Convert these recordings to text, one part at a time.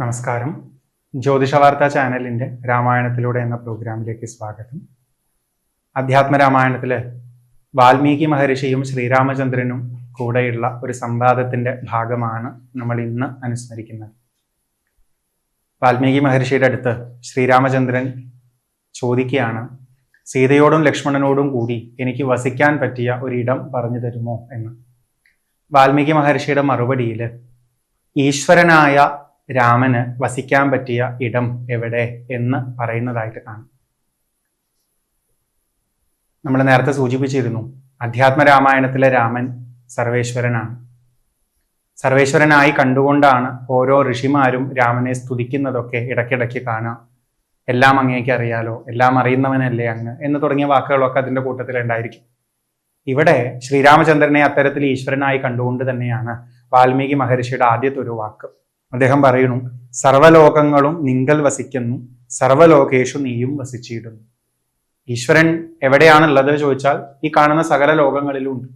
നമസ്കാരം. ജ്യോതിഷ വാർത്താ ചാനലിന്റെ രാമായണത്തിലൂടെ എന്ന പ്രോഗ്രാമിലേക്ക് സ്വാഗതം. അധ്യാത്മ രാമായണത്തിലെ വാൽമീകി മഹർഷിയും ശ്രീരാമചന്ദ്രനും കൂടെയുള്ള ഒരു സംവാദത്തിന്റെ ഭാഗമാണ് നമ്മൾ ഇന്ന് അനുസ്മരിക്കുന്നത്. വാൽമീകി മഹർഷിയുടെ അടുത്ത് ശ്രീരാമചന്ദ്രൻ ചോദിക്കുകയാണ് സീതയോടും ലക്ഷ്മണനോടും കൂടി എനിക്ക് വസിക്കാൻ പറ്റിയ ഒരിടം പറഞ്ഞു തരുമോ? എന്ന്. വാൽമീകി മഹർഷിയുടെ മറുപടിയിൽ ഈശ്വരനായ രാമന് വസിക്കാൻ പറ്റിയ ഇടം എവിടെ എന്ന് പറയുന്നതായിട്ട് കാണും. നമ്മൾ നേരത്തെ സൂചിപ്പിച്ചിരുന്നു അധ്യാത്മ രാമായണത്തിലെ രാമൻ സർവേശ്വരനാണ്. സർവേശ്വരനായി കണ്ടുകൊണ്ടാണ് ഓരോ ഋഷിമാരും രാമനെ സ്തുതിക്കുന്നതൊക്കെ ഇടയ്ക്കിടയ്ക്ക് കാണാം. എല്ലാം അങ്ങേക്ക് അറിയാലോ എല്ലാം അറിയുന്നവനല്ലേ അങ്ങ് എന്ന് തുടങ്ങിയ വാക്കുകളൊക്കെ അതിന്റെ കൂട്ടത്തിൽ ഉണ്ടായിരിക്കും. ഇവിടെ ശ്രീരാമചന്ദ്രനെ അത്തരത്തിൽ ഈശ്വരനായി കണ്ടുകൊണ്ട് തന്നെയാണ് വാൽമീകി മഹർഷിയുടെ ആദ്യത്തെ ഒരു വാക്ക്. അദ്ദേഹം പറയുന്നു സർവലോകങ്ങളും നിങ്കൽ വസിക്കുന്നു സർവലോകേഷു നീയും വസിച്ചിടുന്നു. ഈശ്വരൻ എവിടെയാണുള്ളത് ചോദിച്ചാൽ ഈ കാണുന്ന സകല ലോകങ്ങളിലും ഉണ്ട്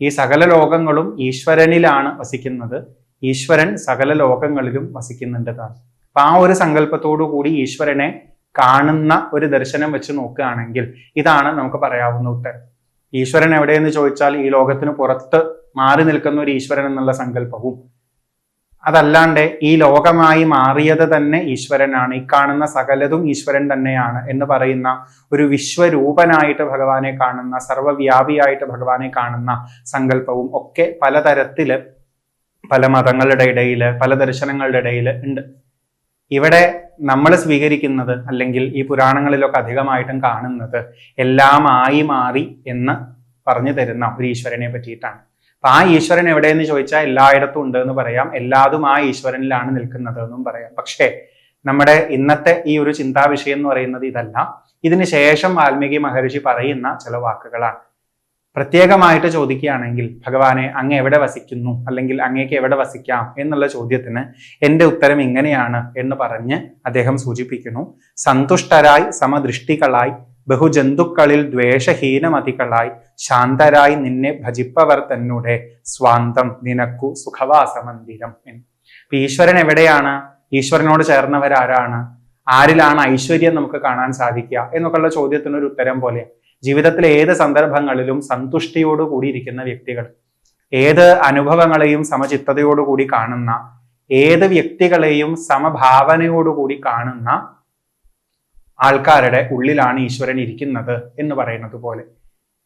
ഈ സകല ലോകങ്ങളും ഈശ്വരനിലാണ് വസിക്കുന്നത്. ഈശ്വരൻ സകല ലോകങ്ങളിലും വസിക്കുന്നുണ്ടതാണ് അപ്പൊ ആ ഒരു സങ്കല്പത്തോടു കൂടി ഈശ്വരനെ കാണുന്ന ഒരു ദർശനം വെച്ച് നോക്കുകയാണെങ്കിൽ ഇതാണ് നമുക്ക് പറയാവുന്ന ഉത്തരം. ഈശ്വരൻ എവിടെയെന്ന് ചോദിച്ചാൽ ഈ ലോകത്തിന് പുറത്ത് മാറി നിൽക്കുന്ന ഒരു ഈശ്വരൻ എന്നുള്ള സങ്കല്പവും അതല്ലാണ്ട് ഈ ലോകമായി മാറിയത് തന്നെ ഈശ്വരനാണ്. ഈ കാണുന്ന സകലതും ഈശ്വരൻ തന്നെയാണ് എന്ന് പറയുന്ന ഒരു വിശ്വരൂപനായിട്ട് ഭഗവാനെ കാണുന്ന സർവവ്യാപിയായിട്ട് ഭഗവാനെ കാണുന്ന സങ്കല്പവും ഒക്കെ പലതരത്തിൽ പല മതങ്ങളുടെ ഇടയിൽ പല ദർശനങ്ങളുടെ ഇടയിൽ ഉണ്ട്. ഇവിടെ നമ്മൾ സ്വീകരിക്കുന്നത് അല്ലെങ്കിൽ ഈ പുരാണങ്ങളിലൊക്കെ അധികമായിട്ടും കാണുന്നത് എല്ലാമായി മാറി എന്ന് പറഞ്ഞു തരുന്ന ഒരു ഈശ്വരനെ പറ്റിയിട്ടാണ്. അപ്പൊ ആ ഈശ്വരൻ എവിടെയെന്ന് ചോദിച്ചാൽ എല്ലായിടത്തും ഉണ്ട് എന്ന് പറയാം. എല്ലാതും ആ ഈശ്വരനിലാണ് നിൽക്കുന്നത് എന്നും പറയാം. പക്ഷേ നമ്മുടെ ഇന്നത്തെ ഈ ഒരു ചിന്താ വിഷയം എന്ന് പറയുന്നത് ഇതല്ല. ഇതിന് ശേഷം വാൽമീകി മഹർഷി പറയുന്ന ചില വാക്കുകളാണ്. പ്രത്യേകമായിട്ട് ചോദിക്കുകയാണെങ്കിൽ ഭഗവാനെ അങ്ങ് എവിടെ വസിക്കുന്നു? അല്ലെങ്കിൽ അങ്ങേക്ക് എവിടെ വസിക്കാം? എന്നുള്ള ചോദ്യത്തിന് എന്റെ ഉത്തരം ഇങ്ങനെയാണ് എന്ന് പറഞ്ഞ് അദ്ദേഹം സൂചിപ്പിക്കുന്നു. സന്തുഷ്ടരായി സമദൃഷ്ടികളായി ബഹുജന്തുക്കളിൽ ദ്വേഷഹീനമതികളായി ശാന്തരായി നിന്നെ ഭജിപ്പവർ തന്നെ സ്വാന്തം നിനക്കു സുഖവാസമന്ദിരം എന്ന് ഈശ്വരൻ എവിടെയാണ്? ഈശ്വരനോട് ചേർന്നവരാരാണ്? ആരിലാണ് ഐശ്വര്യം നമുക്ക് കാണാൻ സാധിക്കുക എന്നൊക്കെയുള്ള ചോദ്യത്തിന് ഒരു ഉത്തരം പോലെ ജീവിതത്തിലെ ഏത് സന്ദർഭങ്ങളിലും സന്തുഷ്ടിയോട് കൂടിയിരിക്കുന്ന വ്യക്തികൾ ഏത് അനുഭവങ്ങളെയും സമചിത്തതയോടുകൂടി കാണുന്ന ഏത് വ്യക്തികളെയും സമഭാവനയോടുകൂടി കാണുന്ന ആൾക്കാരുടെ ഉള്ളിലാണ് ഈശ്വരൻ ഇരിക്കുന്നത് എന്ന് പറയുന്നത് പോലെ.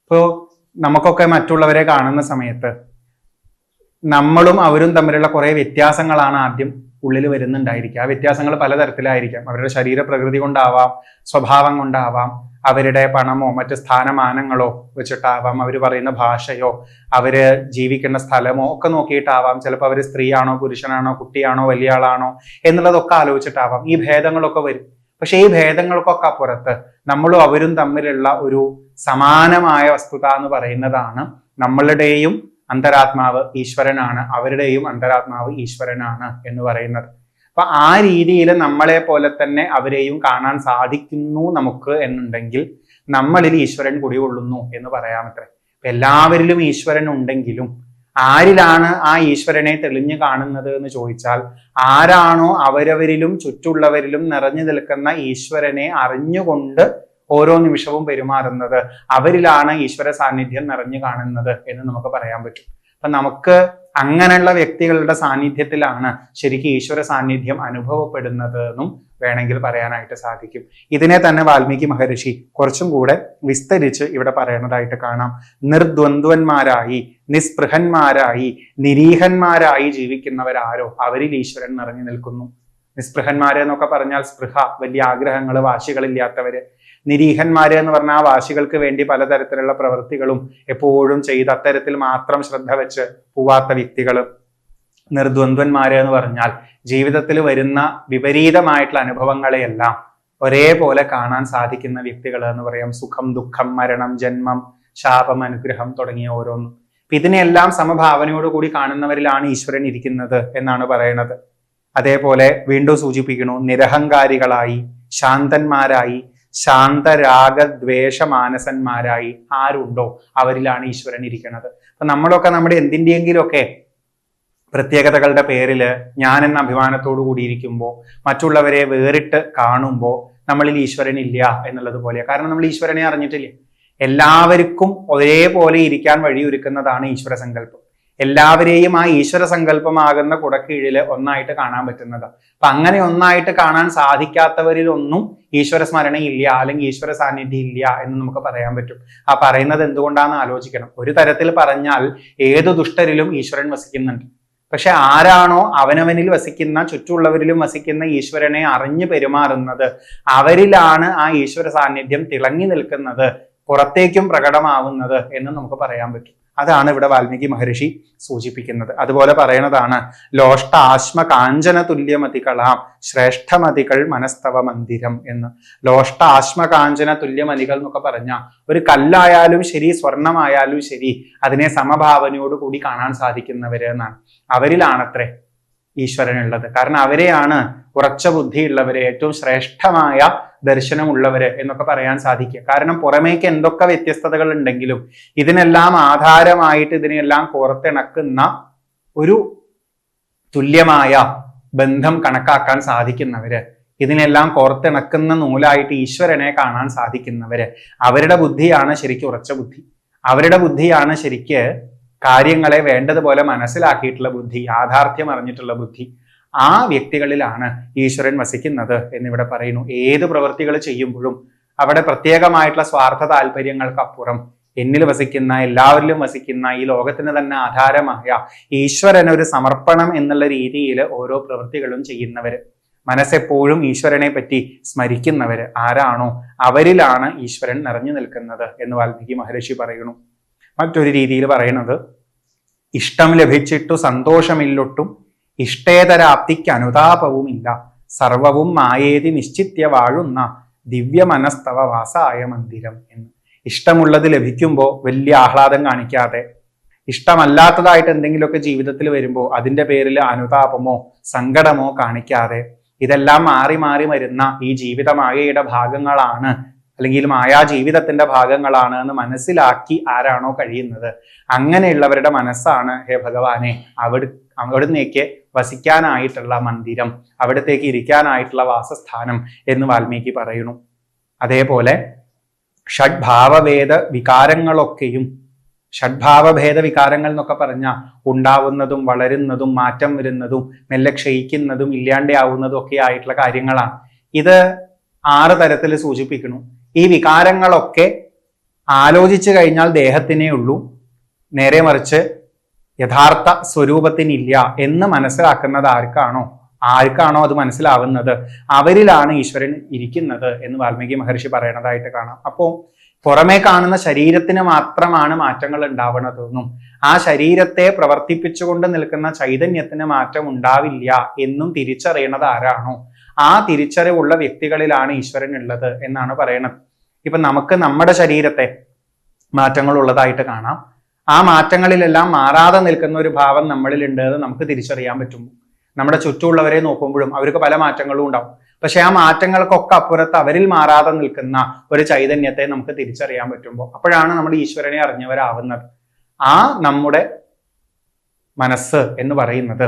ഇപ്പോ നമുക്കൊക്കെ മറ്റുള്ളവരെ കാണുന്ന സമയത്ത് നമ്മളും അവരും തമ്മിലുള്ള കുറേ വ്യത്യാസങ്ങളാണ് ആദ്യം ഉള്ളിൽ വരുന്നുണ്ടായിരിക്കുക. ആ വ്യത്യാസങ്ങൾ പലതരത്തിലായിരിക്കാം. അവരുടെ ശരീരപ്രകൃതി കൊണ്ടാവാം സ്വഭാവം കൊണ്ടാവാം അവരുടെ പണമോ മറ്റ് സ്ഥാനമാനങ്ങളോ വെച്ചിട്ടാവാം അവർ പറയുന്ന ഭാഷയോ അവർ ജീവിക്കുന്ന സ്ഥലമോ ഒക്കെ നോക്കിയിട്ടാവാം. ചിലപ്പോൾ അവർ സ്ത്രീയാണോ പുരുഷനാണോ കുട്ടിയാണോ വലിയ ആളാണോ എന്നുള്ളതൊക്കെ ആലോചിച്ചിട്ടാവാം. ഈ ഭേദങ്ങളൊക്കെ വരും. പക്ഷെ ഈ ഭേദങ്ങൾക്കൊക്കെ അപ്പുറത്ത് നമ്മളും അവരും തമ്മിലുള്ള ഒരു സമാനമായ വസ്തുത എന്ന് പറയുന്നതാണ് നമ്മളുടെയും അന്തരാത്മാവ് ഈശ്വരനാണ് അവരുടെയും അന്തരാത്മാവ് ഈശ്വരനാണ് എന്ന് പറയുന്നത്. അപ്പൊ ആ രീതിയിൽ നമ്മളെ പോലെ തന്നെ അവരെയും കാണാൻ സാധിക്കുന്നു നമുക്ക് എന്നുണ്ടെങ്കിൽ നമ്മളിൽ ഈശ്വരൻ കുടികൊള്ളുന്നു എന്ന് പറയാമത്രേ. എല്ലാവരിലും ഈശ്വരൻ ഉണ്ടെങ്കിലും ആരിലാണ് ആ ഈശ്വരനെ തെളിഞ്ഞു കാണുന്നത് എന്ന് ചോദിച്ചാൽ ആരാണോ അവരവരിലും ചുറ്റുള്ളവരിലും നിറഞ്ഞു നിൽക്കുന്ന ഈശ്വരനെ അറിഞ്ഞുകൊണ്ട് ഓരോ നിമിഷവും പെരുമാറുന്നത് അവരിലാണ് ഈശ്വര സാന്നിധ്യം നിറഞ്ഞു കാണുന്നത് എന്ന് നമുക്ക് പറയാൻ പറ്റും. അപ്പൊ നമുക്ക് അങ്ങനെയുള്ള വ്യക്തികളുടെ സാന്നിധ്യത്തിലാണ് ശരിക്കും ഈശ്വര സാന്നിധ്യം അനുഭവപ്പെടുന്നത് എന്നും വേണമെങ്കിൽ പറയാനായിട്ട് സാധിക്കും. ഇതിനെ തന്നെ വാൽമീകി മഹർഷി കുറച്ചും കൂടെ വിസ്തരിച്ച് ഇവിടെ പറയുന്നതായിട്ട് കാണാം. നിർദ്വന്ദ്വന്മാരായി നിസ്പൃഹന്മാരായി നിരീഹന്മാരായി ജീവിക്കുന്നവരാരോ? അവരിൽ ഈശ്വരൻ നിറഞ്ഞു നിൽക്കുന്നു. നിസ്പൃഹന്മാരെ എന്നൊക്കെ പറഞ്ഞാൽ സ്പൃഹ വലിയ ആഗ്രഹങ്ങൾ വാശികളില്ലാത്തവര് നിരീഹന്മാര് എന്ന് പറഞ്ഞാൽ ആ വാശികൾക്ക് വേണ്ടി പലതരത്തിലുള്ള പ്രവൃത്തികളും എപ്പോഴും ചെയ്ത് അത്തരത്തിൽ മാത്രം ശ്രദ്ധ വെച്ച് പോവാത്ത വ്യക്തികൾ നിർദ്വന്ദ്വന്മാര് എന്ന് പറഞ്ഞാൽ ജീവിതത്തിൽ വരുന്ന വിപരീതമായിട്ടുള്ള അനുഭവങ്ങളെയെല്ലാം ഒരേപോലെ കാണാൻ സാധിക്കുന്ന വ്യക്തികൾ എന്ന് പറയാം. സുഖം ദുഃഖം മരണം ജന്മം ശാപം അനുഗ്രഹം തുടങ്ങിയ ഓരോന്നും. ഇതിനെല്ലാം സമഭാവനയോടുകൂടി കാണുന്നവരിലാണ് ഈശ്വരൻ ഇരിക്കുന്നത് എന്നാണ് പറയുന്നത് അതേപോലെ വീണ്ടും സൂചിപ്പിക്കുന്നു നിരഹങ്കാരികളായി ശാന്തന്മാരായി ശാന്തരാഗദ്വേഷ മാനസന്മാരായി ആരുണ്ടോ? അവരിലാണ് ഈശ്വരൻ ഇരിക്കുന്നത്. അപ്പൊ നമ്മളൊക്കെ നമ്മുടെ എന്തിന്റെയെങ്കിലുമൊക്കെ പ്രത്യേകതകളുടെ പേരിൽ ഞാൻ എന്ന അഭിമാനത്തോടു കൂടിയിരിക്കുമ്പോൾ മറ്റുള്ളവരെ വേറിട്ട് കാണുമ്പോൾ നമ്മളിൽ ഈശ്വരൻ ഇല്ല എന്നുള്ളത് പോലെയാണ് കാരണം നമ്മൾ ഈശ്വരനെ അറിഞ്ഞിട്ടില്ല. എല്ലാവർക്കും ഒരേപോലെ ഇരിക്കാൻ വഴിയൊരുക്കുന്നതാണ് ഈശ്വര സങ്കല്പം എല്ലാവരെയും ആ ഈശ്വര സങ്കല്പമാകുന്ന കുടക്കീഴിൽ ഒന്നായിട്ട് കാണാൻ പറ്റുന്നത്. അപ്പൊ അങ്ങനെ ഒന്നായിട്ട് കാണാൻ സാധിക്കാത്തവരിലൊന്നും ഈശ്വര സ്മരണ ഇല്ല അല്ലെങ്കിൽ ഈശ്വര സാന്നിധ്യം ഇല്ല എന്ന് നമുക്ക് പറയാൻ പറ്റും. ആ പറയുന്നത് എന്തുകൊണ്ടാന്ന് ആലോചിക്കണം. ഒരു തരത്തിൽ പറഞ്ഞാൽ ഏത് ദുഷ്ടരിലും ഈശ്വരൻ വസിക്കുന്നുണ്ട്. പക്ഷെ ആരാണോ അവനവനിൽ വസിക്കുന്ന ചുറ്റുള്ളവരിലും വസിക്കുന്ന ഈശ്വരനെ അറിഞ്ഞു പെരുമാറുന്നത് അവരിലാണ് ആ ഈശ്വര സാന്നിധ്യം തിളങ്ങി നിൽക്കുന്നത് പുറത്തേക്കും പ്രകടമാവുന്നത് എന്ന് നമുക്ക് പറയാൻ പറ്റും. അതാണ് ഇവിടെ വാൽമീകി മഹർഷി സൂചിപ്പിക്കുന്നത്. അതുപോലെ പറയണതാണ് ലോഷ്ടാശ്മ കാഞ്ചന തുല്യമതികളാം ശ്രേഷ്ഠമതികൾ മനസ്തവ മന്ദിരം എന്ന്. ലോഷ്ടാശ്മ കാഞ്ചന തുല്യമതികൾ എന്നൊക്കെ പറഞ്ഞ ഒരു കല്ലായാലും ശരി സ്വർണമായാലും ശരി അതിനെ സമഭാവനയോട് കൂടി കാണാൻ സാധിക്കുന്നവര് എന്നാണ്. അവരിലാണത്രേ ഈശ്വരനുള്ളത്. കാരണം അവരെയാണ് ഉറച്ച ബുദ്ധിയുള്ളവരെ ഏറ്റവും ശ്രേഷ്ഠമായ ദർശനമുള്ളവര് എന്നൊക്കെ പറയാൻ സാധിക്കുക കാരണം പുറമേക്ക് എന്തൊക്കെ വ്യത്യസ്തതകൾ ഉണ്ടെങ്കിലും ഇതിനെല്ലാം ആധാരമായിട്ട് ഇതിനെല്ലാം കോർത്തിണക്കുന്ന ഒരു തുല്യമായ ബന്ധം കണക്കാക്കാൻ സാധിക്കുന്നവര് ഇതിനെല്ലാം കോർത്തിണക്കുന്ന നൂലായിട്ട് ഈശ്വരനെ കാണാൻ സാധിക്കുന്നവര് അവരുടെ ബുദ്ധിയാണ് ശരിക്ക് ഉറച്ച ബുദ്ധി. അവരുടെ ബുദ്ധിയാണ് ശരിക്ക് കാര്യങ്ങളെ വേണ്ടതുപോലെ മനസ്സിലാക്കിയിട്ടുള്ള ബുദ്ധി യാഥാർത്ഥ്യം അറിഞ്ഞിട്ടുള്ള ബുദ്ധി. ആ വ്യക്തികളിലാണ് ഈശ്വരൻ വസിക്കുന്നത് എന്നിവിടെ പറയുന്നു. ഏത് പ്രവൃത്തികൾ ചെയ്യുമ്പോഴും അവിടെ പ്രത്യേകമായിട്ടുള്ള സ്വാർത്ഥ താല്പര്യങ്ങൾക്കപ്പുറം എന്നിൽ വസിക്കുന്ന എല്ലാവരിലും വസിക്കുന്ന ഈ ലോകത്തിന് തന്നെ ആധാരമായ ഈശ്വരന് ഒരു സമർപ്പണം എന്നുള്ള രീതിയിൽ ഓരോ പ്രവൃത്തികളും ചെയ്യുന്നവർ മനസ്സെപ്പോഴും ഈശ്വരനെ പറ്റി സ്മരിക്കുന്നവർ ആരാണോ അവരിലാണ് ഈശ്വരൻ നിറഞ്ഞു നിൽക്കുന്നത് എന്ന് വാൽമീകി മഹർഷി പറയുന്നു. മറ്റൊരു രീതിയിൽ പറയുന്നത് ഇഷ്ടം ലഭിച്ചിട്ടു സന്തോഷമില്ലൊട്ടും ഇഷ്ടേതരാപ്തിക്ക് അനുതാപവുമില്ല സർവവും മായേതി നിശ്ചിത്യ വാഴുന്ന ദിവ്യ മനസ്തവ വാസായ മന്ദിരം എന്ന്. ഇഷ്ടമുള്ളത് ലഭിക്കുമ്പോൾ വലിയ ആഹ്ലാദം കാണിക്കാതെ. ഇഷ്ടമല്ലാത്തതായിട്ട് എന്തെങ്കിലുമൊക്കെ ജീവിതത്തിൽ വരുമ്പോൾ അതിന്റെ പേരിൽ അനുതാപമോ സങ്കടമോ കാണിക്കാതെ. ഇതെല്ലാം മാറി മാറി വരുന്ന ഈ ജീവിത മായയുടെ ഭാഗങ്ങളാണ് അല്ലെങ്കിൽ മായാ ജീവിതത്തിന്റെ ഭാഗങ്ങളാണ് എന്ന് മനസ്സിലാക്കി ആരാണോ കഴിയുന്നത്. അങ്ങനെയുള്ളവരുടെ മനസ്സാണ് ഹേ ഭഗവാനെ അവിടെ അവിടുന്നേക്ക് വസിക്കാനായിട്ടുള്ള മന്ദിരം അവിടത്തേക്ക് ഇരിക്കാനായിട്ടുള്ള വാസസ്ഥാനം എന്ന് വാൽമീകി പറയുന്നു. അതേപോലെ ഷഡ്ഭാവഭേദ വികാരങ്ങളൊക്കെയും ഷഡ്ഭാവഭേദ വികാരങ്ങൾ എന്നൊക്കെ പറഞ്ഞാൽ ഉണ്ടാവുന്നതും വളരുന്നതും മാറ്റം വരുന്നതും മെല്ലെ ക്ഷയിക്കുന്നതും ഇല്ലാണ്ടാവുന്നതും ഒക്കെ ആയിട്ടുള്ള കാര്യങ്ങളാണ്. ഇത് ആറ് തരത്തിൽ സൂചിപ്പിക്കുന്നു. ഈ വികാരങ്ങളൊക്കെ ആലോചിച്ചു കഴിഞ്ഞാൽ ദേഹത്തിനേ ഉള്ളൂ. നേരെ മറിച്ച് യഥാർത്ഥ സ്വരൂപത്തിനില്ല എന്ന് മനസ്സിലാക്കുന്നത് ആർക്കാണോ? ആർക്കാണോ അത് മനസ്സിലാവുന്നത്? അവരിലാണ് ഈശ്വരൻ ഇരിക്കുന്നത് എന്ന് വാൽമീകി മഹർഷി പറയണതായിട്ട് കാണാം. അപ്പോൾ പുറമേ കാണുന്ന ശരീരത്തിന് മാത്രമാണ് മാറ്റങ്ങൾ ഉണ്ടാവണതെന്നും ആ ശരീരത്തെ പ്രവർത്തിപ്പിച്ചുകൊണ്ട് നിൽക്കുന്ന ചൈതന്യത്തിന് മാറ്റം ഉണ്ടാവില്ല എന്നും തിരിച്ചറിയണത് ആരാണോ? ആ തിരിച്ചറിവുള്ള വ്യക്തികളിലാണ് ഈശ്വരൻ ഉള്ളത് എന്നാണ് പറയണത്. ഇപ്പൊ നമുക്ക് നമ്മുടെ ശരീരത്തെ മാറ്റങ്ങൾ ഉള്ളതായിട്ട് കാണാം. ആ മാറ്റങ്ങളിലെല്ലാം മാറാതെ നിൽക്കുന്ന ഒരു ഭാവം നമ്മളിലുണ്ട് എന്ന് നമുക്ക് തിരിച്ചറിയാൻ പറ്റും. നമ്മുടെ ചുറ്റുമുള്ളവരെ നോക്കുമ്പോഴും അവർക്ക് പല മാറ്റങ്ങളും ഉണ്ടാവും. പക്ഷെ ആ മാറ്റങ്ങൾക്കൊക്കെ അപ്പുറത്ത് അവരിൽ മാറാതെ നിൽക്കുന്ന ഒരു ചൈതന്യത്തെ നമുക്ക് തിരിച്ചറിയാൻ പറ്റുമ്പോൾ അപ്പോഴാണ് നമ്മൾ ഈശ്വരനെ അറിഞ്ഞവരാവുന്നത്. ആ നമ്മുടെ മനസ്സ് എന്ന് പറയുന്നത്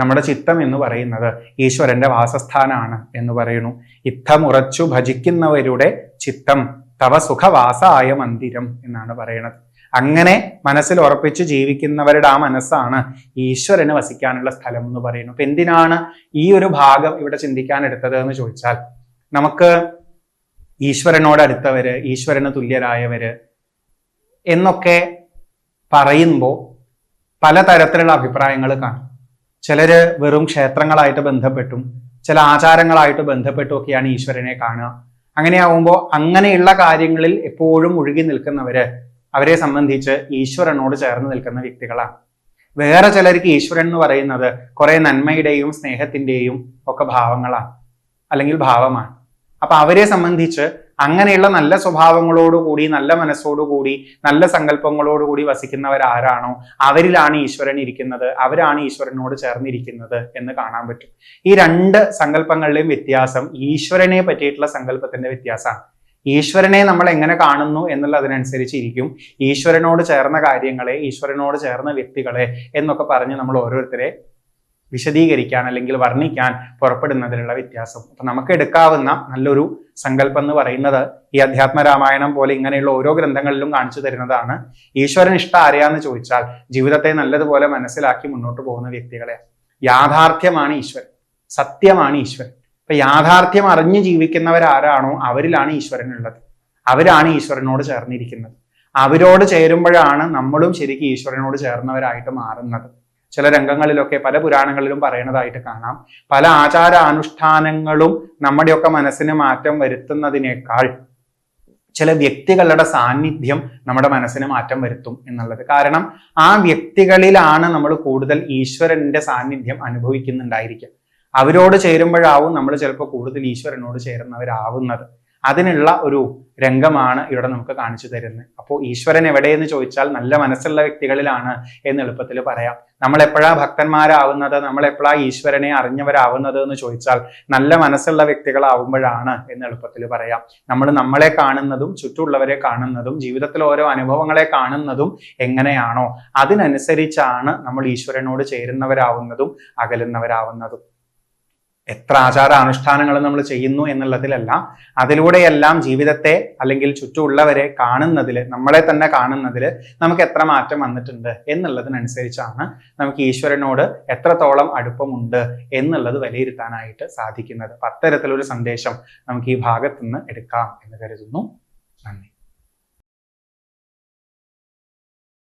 നമ്മുടെ ചിത്തം എന്ന് പറയുന്നത് ഈശ്വരന്റെ വാസസ്ഥാനാണ് എന്ന് പറയുന്നു. ഇത്തമുറച്ചു ഭജിക്കുന്നവരുടെ ചിത്തം തവ സുഖവാസായ മന്ദിരം എന്നാണ് പറയുന്നത് അങ്ങനെ മനസ്സിൽ ഉറപ്പിച്ച് ജീവിക്കുന്നവരുടെ ആ മനസ്സാണ് ഈശ്വരന് വസിക്കാനുള്ള സ്ഥലം എന്ന് പറയുന്നു അപ്പൊ എന്തിനാണ് ഈ ഒരു ഭാഗം ഇവിടെ ചിന്തിക്കാൻ എടുത്തത് എന്ന് ചോദിച്ചാൽ നമുക്ക് ഈശ്വരനോട് അടുത്തവര് ഈശ്വരന് തുല്യരായവര് എന്നൊക്കെ പറയുമ്പോൾ പലതരത്തിലുള്ള അഭിപ്രായങ്ങൾ കാണും. ചിലര് വെറും ക്ഷേത്രങ്ങളായിട്ട് ബന്ധപ്പെട്ടും ചില ആചാരങ്ങളായിട്ട് ബന്ധപ്പെട്ടും ഒക്കെയാണ് ഈശ്വരനെ കാണുക. അങ്ങനെയാവുമ്പോൾ അങ്ങനെയുള്ള കാര്യങ്ങളിൽ എപ്പോഴും ഒഴുകി നിൽക്കുന്നവര് അവരെ സംബന്ധിച്ച് ഈശ്വരനോട് ചേർന്ന് നിൽക്കുന്ന വ്യക്തികളാണ്. വേറെ ചിലർക്ക് ഈശ്വരൻ എന്ന് പറയുന്നത് കുറെ നന്മയുടെയും സ്നേഹത്തിന്റെയും ഒക്കെ ഭാവങ്ങളാണ്. അല്ലെങ്കിൽ ഭാവമാണ്. അപ്പൊ അവരെ സംബന്ധിച്ച് അങ്ങനെയുള്ള നല്ല സ്വഭാവങ്ങളോടുകൂടി നല്ല മനസ്സോടുകൂടി നല്ല സങ്കല്പങ്ങളോടുകൂടി വസിക്കുന്നവരാരാണോ? അവരിലാണ് ഈശ്വരൻ ഇരിക്കുന്നത്. അവരാണ് ഈശ്വരനോട് ചേർന്നിരിക്കുന്നത് എന്ന് കാണാൻ പറ്റും. ഈ രണ്ട് സങ്കല്പങ്ങളുടെയും വ്യത്യാസം ഈശ്വരനെ പറ്റിയിട്ടുള്ള സങ്കല്പത്തിന്റെ വ്യത്യാസമാണ്. ഈശ്വരനെ നമ്മൾ എങ്ങനെ കാണുന്നു എന്നുള്ളതിനനുസരിച്ച് ഇരിക്കും ഈശ്വരനോട് ചേർന്ന കാര്യങ്ങളെ ഈശ്വരനോട് ചേർന്ന വ്യക്തികളെ എന്നൊക്കെ പറഞ്ഞ് നമ്മൾ ഓരോരുത്തരെ വിശദീകരിക്കാൻ അല്ലെങ്കിൽ വർണിക്കാൻ പുറപ്പെടുന്നതിലുള്ള വ്യത്യാസം. അപ്പൊ നമുക്ക് എടുക്കാവുന്ന നല്ലൊരു സങ്കല്പം എന്ന് പറയുന്നത് ഈ അധ്യാത്മ രാമായണം പോലെ ഇങ്ങനെയുള്ള ഓരോ ഗ്രന്ഥങ്ങളിലും കാണിച്ചു തരുന്നതാണ്. ഈശ്വരൻ ഇഷ്ടം ആരെയാന്ന് ചോദിച്ചാൽ ജീവിതത്തെ നല്ലതുപോലെ മനസ്സിലാക്കി മുന്നോട്ട് പോകുന്ന വ്യക്തികളെ. യാഥാർത്ഥ്യമാണ് ഈശ്വരൻ. സത്യമാണ് ഈശ്വരൻ. ഇപ്പൊ യാഥാർത്ഥ്യം അറിഞ്ഞു ജീവിക്കുന്നവരാരാണോ അവരിലാണ് ഈശ്വരൻ ഉള്ളത് അവരാണ് ഈശ്വരനോട് ചേർന്നിരിക്കുന്നത്. അവരോട് ചേരുമ്പോഴാണ് നമ്മളും ശരിക്കും ഈശ്വരനോട് ചേർന്നവരായിട്ട് മാറുന്നത്. ചില രംഗങ്ങളിലൊക്കെ പല പുരാണങ്ങളിലും പറയുന്നതായിട്ട് കാണാം. പല ആചാര ആചാരാനുഷ്ഠാനങ്ങളും നമ്മുടെയൊക്കെ മനസ്സിന് മാറ്റം വരുത്തുന്നതിനേക്കാൾ ചില വ്യക്തികളുടെ സാന്നിധ്യം നമ്മുടെ മനസ്സിന് മാറ്റം വരുത്തും എന്നുള്ളത്. കാരണം ആ വ്യക്തികളിലാണ് നമ്മൾ കൂടുതൽ ഈശ്വരന്റെ സാന്നിധ്യം അനുഭവിക്കുന്നുണ്ടായിരിക്കുക. അവരോട് ചേരുമ്പോഴാവും നമ്മൾ ചിലപ്പോൾ കൂടുതൽ ഈശ്വരനോട് ചേരുന്നവരാവുന്നത്. അതിനുള്ള ഒരു രംഗമാണ് ഇവിടെ നമുക്ക് കാണിച്ചു തരുന്നത്. അപ്പോൾ ഈശ്വരൻ എവിടെയെന്ന് ചോദിച്ചാൽ നല്ല മനസ്സുള്ള വ്യക്തികളിലാണ് എന്ന് എളുപ്പത്തിൽ പറയാം. നമ്മൾ എപ്പോഴാ ഭക്തന്മാരാവുന്നത്? നമ്മൾ എപ്പോഴാ ഈശ്വരനെ അറിഞ്ഞവരാവുന്നത് എന്ന് ചോദിച്ചാൽ നല്ല മനസ്സുള്ള വ്യക്തികളാവുമ്പോഴാണ് എന്ന് എളുപ്പത്തിൽ പറയാം. നമ്മൾ നമ്മളെ കാണുന്നതും ചുറ്റുമുള്ളവരെ കാണുന്നതും ജീവിതത്തിൽ ഓരോ അനുഭവങ്ങളെ കാണുന്നതും എങ്ങനെയാണോ അതിനനുസരിച്ചാണ് നമ്മൾ ഈശ്വരനോട് ചേരുന്നവരാവുന്നതും അകലുന്നവരാവുന്നതും. എത്ര ആചാര അനുഷ്ഠാനങ്ങൾ നമ്മൾ ചെയ്യുന്നു എന്നുള്ളതിലല്ല അതിലൂടെയെല്ലാം ജീവിതത്തെ അല്ലെങ്കിൽ ചുറ്റുമുള്ളവരെ കാണുന്നതിൽ നമ്മളെ തന്നെ കാണുന്നതിൽ നമുക്ക് എത്ര മാറ്റം വന്നിട്ടുണ്ട് എന്നുള്ളതിനനുസരിച്ചാണ് നമുക്ക് ഈശ്വരനോട് എത്രത്തോളം അടുപ്പമുണ്ട് എന്നുള്ളത് വിലയിരുത്താനായിട്ട് സാധിക്കുന്നത്. അത്തരത്തിലൊരു സന്ദേശം നമുക്ക് ഈ ഭാഗത്തുനിന്ന് എടുക്കാം എന്ന് കരുതുന്നു. നന്ദി.